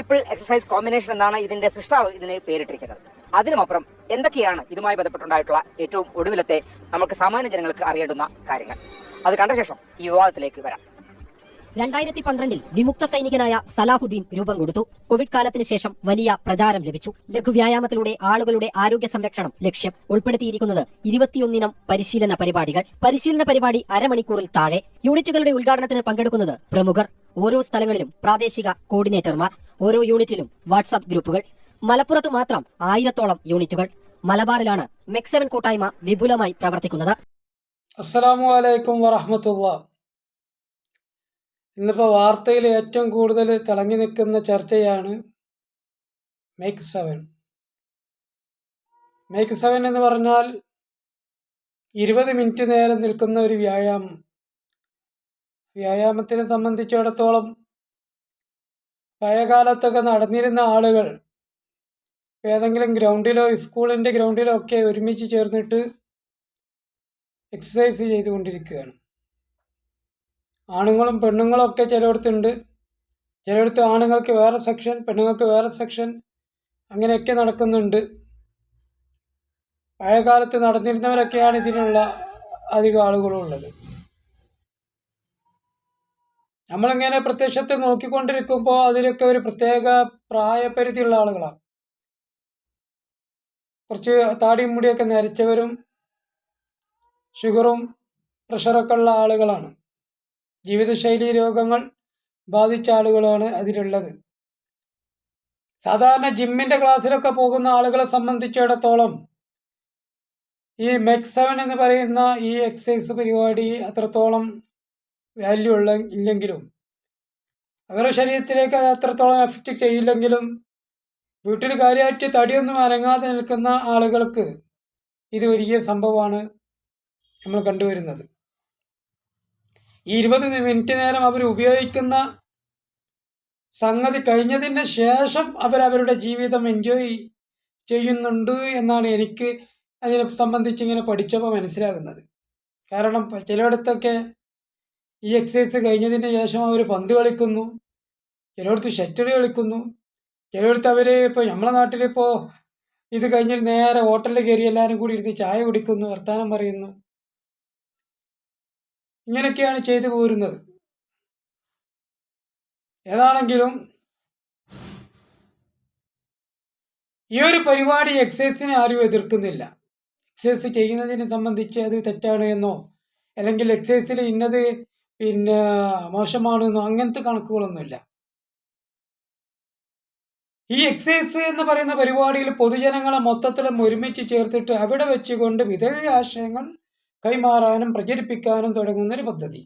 Multiple exercise combination എന്നാണ് ഇതിന്റെ സൃഷ്ടാവ് ഇതിനെ പേരിട്ടിരിക്കുന്നത്. അതിനുമപ്പുറം എന്തൊക്കെയാണ് ഇതുമായി ബന്ധപ്പെട്ടുണ്ടായിട്ടുള്ള ഏറ്റവും ഒടുവിലത്തെ നമുക്ക് സാമാന്യ ജനങ്ങൾക്ക് അറിയേണ്ടുന്ന കാര്യങ്ങൾ. അത് കണ്ട ശേഷം ഈ വിവാദത്തിലേക്ക് വരാം. രണ്ടായിരത്തി പന്ത്രണ്ടിൽ വിമുക്ത സൈനികനായ സലാഹുദ്ദീൻ രൂപം കൊടുത്തു. കോവിഡ് കാലത്തിന് ശേഷം വലിയ പ്രചാരം ലഭിച്ചു. ലഘുവ്യായാമത്തിലൂടെ ആളുകളുടെ ആരോഗ്യ സംരക്ഷണം ലക്ഷ്യം ഉൾപ്പെടുത്തിയിരിക്കുന്നത് ഇരുപത്തിയൊന്നിനം പരിശീലന പരിപാടികൾ. പരിശീലന പരിപാടി അരമണിക്കൂറിൽ താഴെ. യൂണിറ്റുകളുടെ ഉദ്ഘാടനത്തിന് പങ്കെടുക്കുന്നത് പ്രമുഖർ. ഓരോ സ്ഥലങ്ങളിലും പ്രാദേശിക കോർഡിനേറ്റർമാർ ഓരോ യൂണിറ്റിലും വാട്സാപ്പ് ഗ്രൂപ്പുകൾ. മലപ്പുറത്ത് മാത്രം ആയിരത്തോളം യൂണിറ്റുകൾ. മലബാറിലാണ് മെക്സവൻ കൂട്ടായ്മ വിപുലമായി പ്രവർത്തിക്കുന്നത്. അസ്സലാമു അലൈക്കും വറഹമത്തുള്ള. ഇന്നിപ്പോൾ വാർത്തയിൽ ഏറ്റവും കൂടുതൽ തിളങ്ങി നിൽക്കുന്ന ചർച്ചയാണ് മേക്ക് സെവൻ. മേക്ക് സെവൻ എന്ന് പറഞ്ഞാൽ ഇരുപത് മിനിറ്റ് നേരം നിൽക്കുന്ന ഒരു വ്യായാമം. വ്യായാമത്തിനെ സംബന്ധിച്ചിടത്തോളം പഴയകാലത്തൊക്കെ നടന്നിരുന്ന ആളുകൾ ഏതെങ്കിലും ഗ്രൗണ്ടിലോ സ്കൂളിന്റെ ഗ്രൗണ്ടിലോ ഒക്കെ ഒരുമിച്ച് ചേർന്നിട്ട് എക്സസൈസ് ചെയ്തുകൊണ്ടിരിക്കുകയാണ്. ആണുങ്ങളും പെണ്ണുങ്ങളും ഒക്കെ ചിലയിടത്തുണ്ട്. ചിലയിടത്ത് ആണുങ്ങൾക്ക് വേറെ സെക്ഷൻ പെണ്ണുങ്ങൾക്ക് വേറെ സെക്ഷൻ അങ്ങനെയൊക്കെ നടക്കുന്നുണ്ട്. പഴയകാലത്ത് നടന്നിരുന്നവരൊക്കെയാണ് ഇതിനുള്ള അധികം ആളുകളും ഉള്ളത് നമ്മളിങ്ങനെ പ്രത്യക്ഷത്തെ നോക്കിക്കൊണ്ടിരിക്കുമ്പോൾ അതിലൊക്കെ ഒരു പ്രത്യേക പ്രായപരിധിയുള്ള ആളുകളാണ്. കുറച്ച് താടിയും മുടിയൊക്കെ നരച്ചവരും ഷുഗറും പ്രഷറൊക്കെ ഉള്ള ആളുകളാണ്. ജീവിതശൈലി രോഗങ്ങൾ ബാധിച്ച ആളുകളാണ് അതിലുള്ളത്. സാധാരണ ജിമ്മിന്റെ ക്ലാസ്സിലൊക്കെ പോകുന്ന ആളുകളെ സംബന്ധിച്ചിടത്തോളം ഈ മെക്സവൻ എന്ന് പറയുന്ന ഈ എക്സസൈസ് പരിപാടി അത്രത്തോളം വാല്യൂ ഉള്ള ഇല്ലെങ്കിലും അവരുടെ ശരീരത്തിലേക്ക് അത് അത്രത്തോളം എഫക്റ്റ് ചെയ്യില്ലെങ്കിലും വീട്ടിൽ കാര്യമായിട്ട് തടിയൊന്നും അനങ്ങാതെ നിൽക്കുന്ന ആളുകൾക്ക് ഇത് വലിയ സംഭവമാണ് നമ്മൾ കണ്ടുവരുന്നത്. ഈ ഇരുപത് മിനിറ്റ് നേരം അവർ ഉപയോഗിക്കുന്ന സംഗതി കഴിഞ്ഞതിന് ശേഷം അവരവരുടെ ജീവിതം എൻജോയ് ചെയ്യുന്നുണ്ട് എന്നാണ് എനിക്ക് അതിനെ സംബന്ധിച്ച് ഇങ്ങനെ പഠിച്ചപ്പോൾ മനസ്സിലാകുന്നത്. കാരണം ചിലയിടത്തൊക്കെ ഈ എക്സസൈസ് കഴിഞ്ഞതിന് ശേഷം അവർ പന്ത് കളിക്കുന്നു. ചിലയിടത്ത് ഷട്ടിൽ കളിക്കുന്നു. ചിലയിടത്ത് അവർ ഇപ്പോൾ നമ്മളെ നാട്ടിലിപ്പോൾ ഇത് കഴിഞ്ഞിട്ട് നേരെ ഹോട്ടലിൽ കയറി എല്ലാവരും കൂടി ഇരുന്ന് ചായ കുടിക്കുന്നു വർത്തമാനം പറയുന്നു. ഇങ്ങനെയൊക്കെയാണ് ചെയ്തു പോരുന്നത്. ഏതാണെങ്കിലും ഈ ഒരു പരിപാടി എക്സസൈസിനെ ആരും എതിർക്കുന്നില്ല. എക്സസൈസ് ചെയ്യുന്നതിനെ സംബന്ധിച്ച് അത് തെറ്റാണ് എന്നോ അല്ലെങ്കിൽ എക്സസൈസിൽ ഇന്നത് പിന്നെ മോശമാണ് അങ്ങനത്തെ കണക്കുകളൊന്നുമില്ല. ഈ എക്സൈസ് എന്ന് പറയുന്ന പരിപാടിയിൽ പൊതുജനങ്ങളെ മൊത്തത്തിലും ഒരുമിച്ച് ചേർത്തിട്ട് അവിടെ വെച്ചുകൊണ്ട് വിധേയ ആശയങ്ങൾ കൈമാറാനും പ്രചരിപ്പിക്കാനും തുടങ്ങുന്ന ഒരു പദ്ധതി.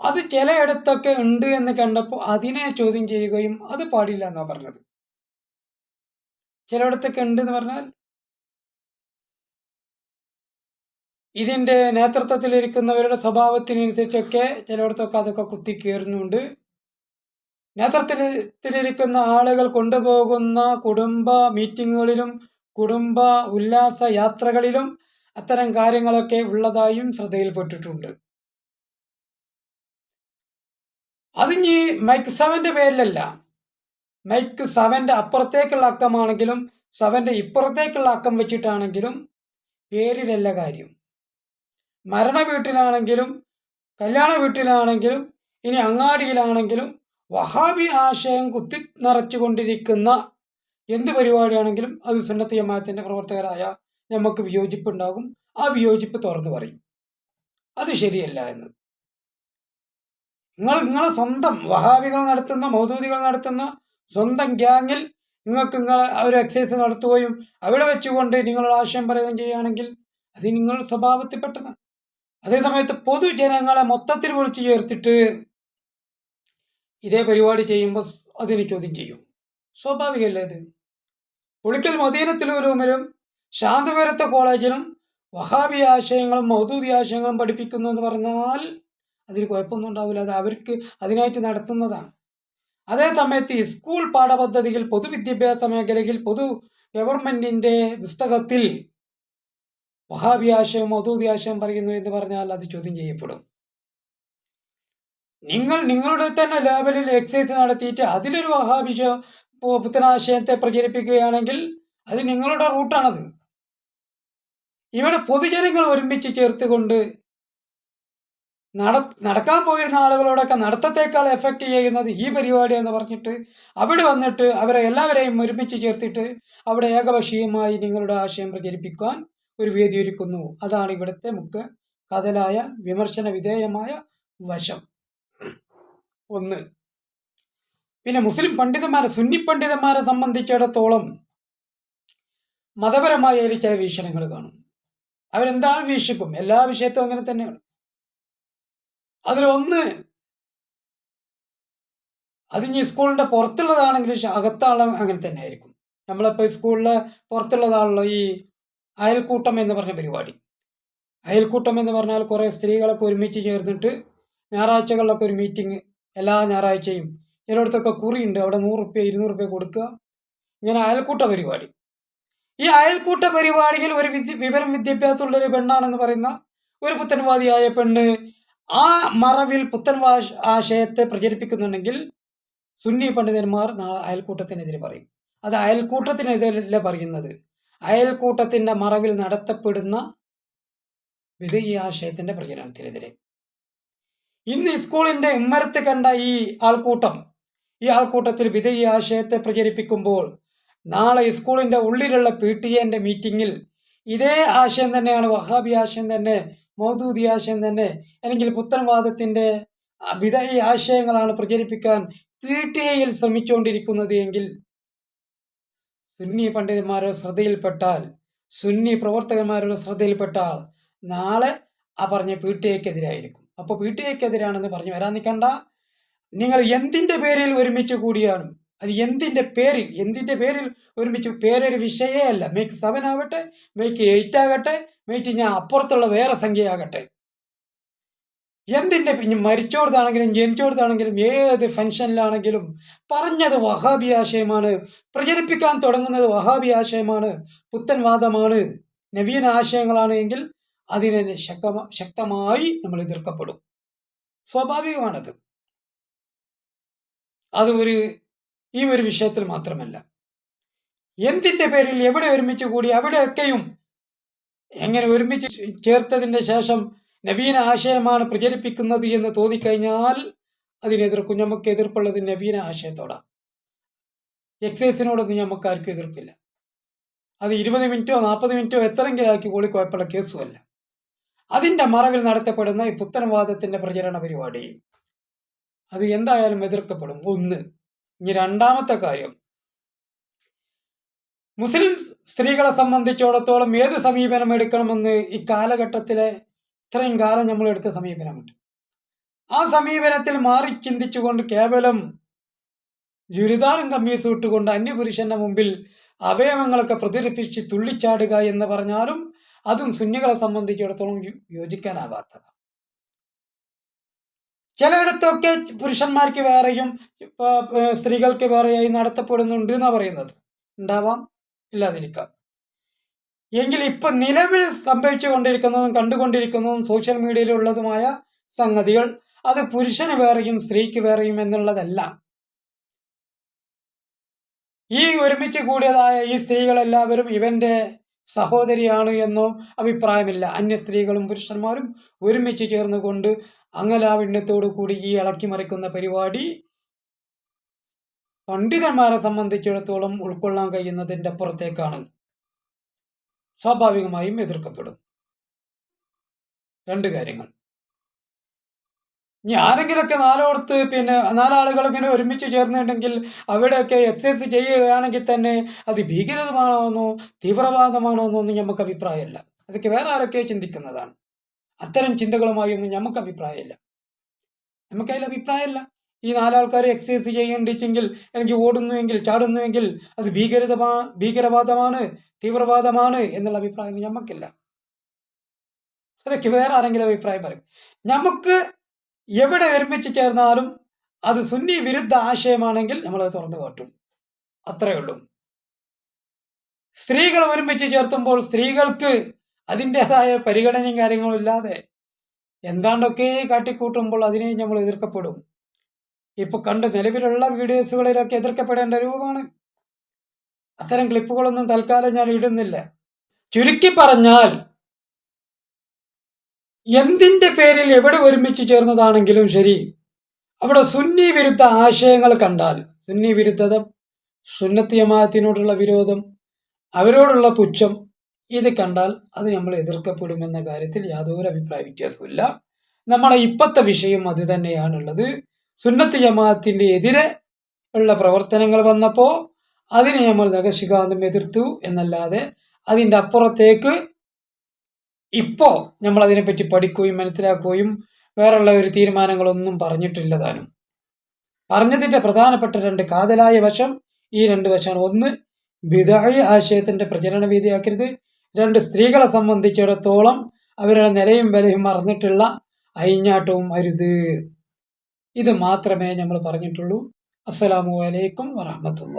അത് ചിലയിടത്തൊക്കെ ഉണ്ട് എന്ന് കണ്ടപ്പോൾ അതിനെ ചോദ്യം ചെയ്യുകയും അത് പാടില്ല എന്നാണ് പറഞ്ഞത്. ചിലയിടത്തൊക്കെ ഉണ്ട് എന്ന് പറഞ്ഞാൽ ഇതിന്റെ നേതൃത്വത്തിലിരിക്കുന്നവരുടെ സ്വഭാവത്തിനനുസരിച്ചൊക്കെ ചിലയിടത്തൊക്കെ അതൊക്കെ കുത്തി കയറുന്നുണ്ട് നേതൃത്വത്തിലിരിക്കുന്ന ആളുകൾ കൊണ്ടുപോകുന്ന കുടുംബ മീറ്റിങ്ങുകളിലും കുടുംബ ഉല്ലാസ യാത്രകളിലും അത്തരം കാര്യങ്ങളൊക്കെ ഉള്ളതായും ശ്രദ്ധയിൽപ്പെട്ടിട്ടുണ്ട്. അതിഞ്ഞ് മൈക്ക് സെവന്റെ പേരിലല്ല. മൈക്ക് സെവന്റെ അപ്പുറത്തേക്കുള്ള അക്കമാണെങ്കിലും സെവന്റെ ഇപ്പുറത്തേക്കുള്ള അക്കം വെച്ചിട്ടാണെങ്കിലും പേരിലല്ല കാര്യം. മരണ വീട്ടിലാണെങ്കിലും കല്യാണ വീട്ടിലാണെങ്കിലും ഇനി അങ്ങാടിയിലാണെങ്കിലും വഹാബി ആശയം കുത്തി നിറച്ചുകൊണ്ടിരിക്കുന്ന എന്ത് പരിപാടിയാണെങ്കിലും അത് സുന്നത്ത് ജമാഅത്തിന്റെ പ്രവർത്തകരായ നമുക്ക് വിയോജിപ്പുണ്ടാകും. ആ വിയോജിപ്പ് തുറന്നു പറയും. അത് ശരിയല്ല എന്ന്. നിങ്ങൾ നിങ്ങളെ സ്വന്തം വഹാബികൾ നടത്തുന്ന മൗദൂദികൾ നടത്തുന്ന സ്വന്തം ഗ്യാങ്ങിൽ നിങ്ങൾക്ക് നിങ്ങളെ ഒരു എക്സസൈസ് നടത്തുകയും അവിടെ വെച്ചുകൊണ്ട് നിങ്ങളുടെ ആശയം പറയുകയും ചെയ്യുകയാണെങ്കിൽ അത് നിങ്ങളുടെ സ്വഭാവത്തിൽപ്പെട്ടതാണ്. അതേ സമയത്ത് പൊതുജനങ്ങളെ മൊത്തത്തിൽ വിളിച്ചു ചേർത്തിട്ട് ഇതേ പരിപാടി ചെയ്യുമ്പോൾ അതിന് ചോദ്യം ചെയ്യും. സ്വാഭാവികമല്ലേ ഇത്? പുളിക്കൽ മദീനത്തിലൂരുമിലും ശാന്തപുരത്തെ കോളേജിലും വഹാബി ആശയങ്ങളും മൗദൂദി ആശയങ്ങളും പഠിപ്പിക്കുന്നു എന്ന് പറഞ്ഞാൽ അതിന് കുഴപ്പമൊന്നും ഉണ്ടാവില്ല. അത് അവർക്ക് അതിനായിട്ട് നടത്തുന്നതാണ്. അതേ സമയത്ത് സ്കൂൾ പാഠപദ്ധതിയിൽ പൊതുവിദ്യാഭ്യാസ മേഖലയിൽ പൊതു ഗവൺമെന്റിന്റെ പുസ്തകത്തിൽ വഹാബി ആശയം മൗദൂദി ആശയം പറയുന്നു എന്ന് പറഞ്ഞാൽ അത് ചോദ്യം ചെയ്യപ്പെടും. നിങ്ങൾ നിങ്ങളുടെ തന്നെ ലാബലിൽ എക്സൈസ് നടത്തിയിട്ട് അതിലൊരു വഹാബി പുത്തനാശയത്തെ പ്രചരിപ്പിക്കുകയാണെങ്കിൽ അത് നിങ്ങളുടെ റൂട്ടാണത് ഇവിടെ പൊതുജനങ്ങൾ ഒരുമിച്ച് ചേർത്തുകൊണ്ട് നട നടക്കാൻ പോയിരുന്ന ആളുകളോടൊക്കെ നടത്തത്തേക്കാൾ എഫക്റ്റ് ചെയ്യുന്നത് ഈ പരിപാടി എന്ന് പറഞ്ഞിട്ട് അവിടെ വന്നിട്ട് അവരെ എല്ലാവരെയും ഒരുമിച്ച് ചേർത്തിട്ട് അവിടെ ഏകപക്ഷീയമായി നിങ്ങളുടെ ആശയം പ്രചരിപ്പിക്കാൻ ഒരു വേദി ഒരുക്കുന്നു. അതാണ് ഇവിടുത്തെ മുഖ്യ കഥലായ വിമർശന വിധേയമായ വശം. ഒന്ന്. പിന്നെ മുസ്ലിം പണ്ഡിതന്മാരെ സുന്നി പണ്ഡിതന്മാരെ സംബന്ധിച്ചിടത്തോളം മതപരമായ ചില വീക്ഷണങ്ങൾ കാണും. അവരെന്താണ് വീക്ഷിക്കും എല്ലാ വിഷയത്തും അങ്ങനെ തന്നെയാണ്. അതിലൊന്ന് അതിനി സ്കൂളിന്റെ പുറത്തുള്ളതാണെങ്കിലും അകത്താണ് അങ്ങനെ തന്നെ ആയിരിക്കും നമ്മളിപ്പോൾ സ്കൂളിൽ പുറത്തുള്ളതാണല്ലോ ഈ അയൽക്കൂട്ടം എന്ന് പറഞ്ഞ പരിപാടി. അയൽക്കൂട്ടം എന്ന് പറഞ്ഞാൽ കുറേ സ്ത്രീകളൊക്കെ ഒരുമിച്ച് ചേർന്നിട്ട് ഞായറാഴ്ചകളിലൊക്കെ ഒരു മീറ്റിംഗ് എല്ലാ ഞായറാഴ്ചയും ചിലയിടത്തൊക്കെ കുറിയുണ്ട്. അവിടെ നൂറ് റുപ്യ ഇരുന്നൂറ് റുപ്യ കൊടുക്കുക. ഇങ്ങനെ അയൽക്കൂട്ട പരിപാടി. ഈ അയൽക്കൂട്ട പരിപാടിയിൽ ഒരു വിദ്യ വിവരം വിദ്യാഭ്യാസമുള്ള ഒരു പെണ്ണാണെന്ന് പറയുന്ന ഒരു പുത്തൻവാദിയായ പെണ്ണ് ആ മറവിൽ പുത്തൻവാ ആശയത്തെ പ്രചരിപ്പിക്കുന്നുണ്ടെങ്കിൽ സുന്നി പണ്ഡിതന്മാർ നാളെ അയൽക്കൂട്ടത്തിനെതിരെ പറയും. അത് അയൽക്കൂട്ടത്തിനെതിരല്ല പറയുന്നത്. അയൽക്കൂട്ടത്തിന്റെ മറവിൽ നടത്തപ്പെടുന്ന വിധേയ ആശയത്തിന്റെ പ്രചരണത്തിനെതിരെ. ഇന്ന് സ്കൂളിന്റെ ഇമ്മരത്ത് കണ്ട ഈ ആൾക്കൂട്ടം ഈ ആൾക്കൂട്ടത്തിൽ വിധേയ ആശയത്തെ പ്രചരിപ്പിക്കുമ്പോൾ നാളെ സ്കൂളിന്റെ ഉള്ളിലുള്ള പി ടി എന്റെ മീറ്റിങ്ങിൽ ഇതേ ആശയം തന്നെയാണ് വഹാബി ആശയം തന്നെ മൗദൂദി ആശയം തന്നെ അല്ലെങ്കിൽ പുത്തൻവാദത്തിന്റെ വിധേയ ആശയങ്ങളാണ് പ്രചരിപ്പിക്കാൻ പി ടി എയിൽ ശ്രമിച്ചുകൊണ്ടിരിക്കുന്നത് എങ്കിൽ സുന്നി പണ്ഡിതന്മാരുടെ ശ്രദ്ധയിൽപ്പെട്ടാൽ സുന്നി പ്രവർത്തകന്മാരുടെ ശ്രദ്ധയിൽപ്പെട്ടാൽ നാളെ ആ പറഞ്ഞ പി ടി എക്കെതിരായിരിക്കും അപ്പോൾ പി ടി എക്കെതിരാണെന്ന് പറഞ്ഞു വരാൻ നിൽക്കണ്ട. നിങ്ങൾ എന്തിന്റെ പേരിൽ ഒരുമിച്ച് കൂടിയാണ് അത് എന്തിന്റെ പേരിൽ എന്തിന്റെ പേരിൽ ഒരുമിച്ച് പേരൊരു വിഷയമേ അല്ല. മേക്ക് സെവൻ ആവട്ടെ മേക്ക് എയ്റ്റ് ആകട്ടെ മേക്ക് ഞാൻ അപ്പുറത്തുള്ള വേറെ സംഖ്യയാകട്ടെ. എന്തിന്റെ പിന്നെ മരിച്ചോടത്താണെങ്കിലും ജനിച്ചോടത്താണെങ്കിലും ഏത് ഫംഗ്ഷനിലാണെങ്കിലും പറഞ്ഞത് വഹാബി ആശയമാണ് പ്രചരിപ്പിക്കാൻ തുടങ്ങുന്നത് വഹാബി ആശയമാണ് പുത്തൻവാദമാണ് നവീന ആശയങ്ങളാണ് എങ്കിൽ അതിനെ ശക്തമ ശക്തമായി നമ്മൾ എതിർക്കപ്പെടും. സ്വാഭാവികമാണത്. അത് ഒരു ഈ ഒരു വിഷയത്തിൽ മാത്രമല്ല. എന്തിന്റെ പേരിൽ എവിടെ ഒരുമിച്ച് കൂടി അവിടെയൊക്കെയും എങ്ങനെ ഒരുമിച്ച് ചേർത്തതിന്റെ ശേഷം നവീന ആശയമാണ് പ്രചരിപ്പിക്കുന്നത് എന്ന് തോന്നിക്കഴിഞ്ഞാൽ അതിനെതിർക്കും നമുക്ക് എതിർപ്പുള്ളത് നവീന ആശയത്തോടാണ് എക്സൈസിനോടൊന്നും നമുക്ക് ആർക്കും എതിർപ്പില്ല. അത് ഇരുപത് മിനിറ്റോ നാൽപ്പത് മിനിറ്റോ എത്രയെങ്കിലും ആക്കി കോളിക്കുഴപ്പമുള്ള കേസുമല്ല. അതിന്റെ മറവിൽ നടത്തപ്പെടുന്ന ഈ പുത്തൻവാദത്തിന്റെ പ്രചരണ പരിപാടി. അത് എന്തായാലും എതിർക്കപ്പെടും. ഒന്ന് ഇനി രണ്ടാമത്തെ കാര്യം. മുസ്ലിം സ്ത്രീകളെ സംബന്ധിച്ചിടത്തോളം ഏത് സമീപനം എടുക്കണമെന്ന് ഈ കാലഘട്ടത്തിലെ ഇത്രയും കാലം നമ്മൾ എടുത്ത സമീപനമുണ്ട് ആ സമീപനത്തിൽ മാറി ചിന്തിച്ചുകൊണ്ട് കേവലം ജുരിദാറും കമ്മീസും ഇട്ടുകൊണ്ട് അന്യപുരുഷന്റെ മുമ്പിൽ അവയവങ്ങളൊക്കെ പ്രചരിപ്പിച്ച് തുള്ളിച്ചാടുക എന്ന് പറഞ്ഞാലും അതും സുന്നികളെ സംബന്ധിച്ചിടത്തോളം യോജിക്കാനാവാത്തതാണ്. ചിലയിടത്തൊക്കെ പുരുഷന്മാർക്ക് വേറെയും സ്ത്രീകൾക്ക് വേറെയായി നടത്തപ്പെടുന്നുണ്ട് എന്നാണ് പറയുന്നത്. ഉണ്ടാവാം ഇല്ലാതിരിക്കാം. എങ്കിൽ ഇപ്പൊ നിലവിൽ സംഭവിച്ചുകൊണ്ടിരിക്കുന്നതും കണ്ടുകൊണ്ടിരിക്കുന്നതും സോഷ്യൽ മീഡിയയിലുള്ളതുമായ സംഗതികൾ അത് പുരുഷന് വേറെയും സ്ത്രീക്ക് വേറെയും എന്നുള്ളതല്ല. ഈ ഒരുമിച്ച് കൂടിയതായ ഈ സ്ത്രീകളെല്ലാവരും ഇവന്റെ സഹോദരിയാണ് എന്നോ അഭിപ്രായമില്ല. അന്യ സ്ത്രീകളും പുരുഷന്മാരും ഒരുമിച്ച് ചേർന്നുകൊണ്ട് അങ്ങലാവിണ്യത്തോടു കൂടി ഈ ഇളക്കി മറിക്കുന്ന പരിപാടി പണ്ഡിതന്മാരെ സംബന്ധിച്ചിടത്തോളം ഉൾക്കൊള്ളാൻ കഴിയുന്നതിന്റെ അപ്പുറത്തേക്കാണ് സ്വാഭാവികമായും എതിർക്കപ്പെടും. രണ്ട് കാര്യങ്ങൾ. ഇനി ആരെങ്കിലൊക്കെ നാലോടത്ത് പിന്നെ നാലാളുകൾ ഇങ്ങനെ ഒരുമിച്ച് ചേർന്നിട്ടുണ്ടെങ്കിൽ അവിടെയൊക്കെ എക്സസൈസ് ചെയ്യുകയാണെങ്കിൽ തന്നെ അത് ഭീകരതമാണോന്നോ തീവ്രവാദമാണോ എന്നൊന്നും നമുക്ക് അഭിപ്രായമില്ല. അതൊക്കെ വേറെ ആരൊക്കെ ചിന്തിക്കുന്നതാണ്. അത്തരം ചിന്തകളുമായി ഒന്നും നമുക്ക് അഭിപ്രായമില്ല. നമുക്കതിൽ അഭിപ്രായമില്ല. ഈ നാലാൾക്കാർ എക്സസൈസ് ചെയ്യേണ്ടിച്ചെങ്കിൽ എനിക്ക് ഓടുന്നുവെങ്കിൽ ചാടുന്നുവെങ്കിൽ അത് ഭീകരത ഭീകരവാദമാണ് തീവ്രവാദമാണ് എന്നുള്ള അഭിപ്രായം ഞമ്മക്കില്ല. അതൊക്കെ വേറെ ആരെങ്കിലും അഭിപ്രായം പറയും. നമുക്ക് എവിടെ ഒരുമിച്ച് ചേർന്നാലും അത് സുന്നി വിരുദ്ധ ആശയമാണെങ്കിൽ നമ്മളത് തുറന്നു കാട്ടും. അത്രയേ ഉള്ളൂ. സ്ത്രീകൾ ഒരുമിച്ച് ചേർത്തുമ്പോൾ സ്ത്രീകൾക്ക് അതിന്റെതായ പരിഗണനയും കാര്യങ്ങളും ഇല്ലാതെ എന്താണ്ടൊക്കെ കാട്ടിക്കൂട്ടുമ്പോൾ അതിനെ നമ്മൾ എതിർക്കപ്പെടും. ഇപ്പൊ കണ്ട് നിലവിലുള്ള വീഡിയോസുകളിലൊക്കെ എതിർക്കപ്പെടേണ്ട രൂപമാണ്. അത്തരം ക്ലിപ്പുകളൊന്നും തൽക്കാലം ഞാൻ ഇടുന്നില്ല. ചുരുക്കി പറഞ്ഞാൽ എന്തിന്റെ പേരിൽ എവിടെ ഒരുമിച്ച് ചേർന്നതാണെങ്കിലും ശരി അവിടെ സുന്നി വിരുദ്ധ ആശയങ്ങൾ കണ്ടാൽ സുന്നി വിരുദ്ധത സുന്നത്തി വിരോധം അവരോടുള്ള പുച്ഛം ഇത് കണ്ടാൽ അത് നമ്മൾ എതിർക്കപ്പെടുമെന്ന കാര്യത്തിൽ യാതൊരു അഭിപ്രായ വ്യത്യാസമില്ല നമ്മുടെ ഇപ്പോഴത്തെ വിഷയം അത് തന്നെയാണുള്ളത്. സുന്നത്ത് ജമാഅത്തിന്റെ എതിരെ ഉള്ള പ്രവർത്തനങ്ങൾ വന്നപ്പോൾ അതിനെ നമ്മൾ നഖശികാന്തം എതിർത്തു എന്നല്ലാതെ അതിന്റെ അപ്പുറത്തേക്ക് ഇപ്പോൾ നമ്മൾ അതിനെപ്പറ്റി പഠിക്കുകയും മനസ്സിലാക്കുകയും വേറുള്ള ഒരു തീരുമാനങ്ങളൊന്നും പറഞ്ഞിട്ടില്ല താനും. പറഞ്ഞതിന്റെ പ്രധാനപ്പെട്ട രണ്ട് കാതലായ വശം ഈ രണ്ട് വശമാണ്. ഒന്ന് ബിദായ ആശയത്തിന്റെ പ്രചരണ വീതിയാക്കരുത് രണ്ട് സ്ത്രീകളെ സംബന്ധിച്ചിടത്തോളം അവരുടെ നിലയും വിലയും മറന്നിട്ടുള്ള അയിഞ്ഞാട്ടവും അരുത്. ഇത് മാത്രമേ നമ്മൾ പറഞ്ഞിട്ടുള്ളൂ. അസ്സലാമു അലൈക്കും വറഹമത്തുള്ള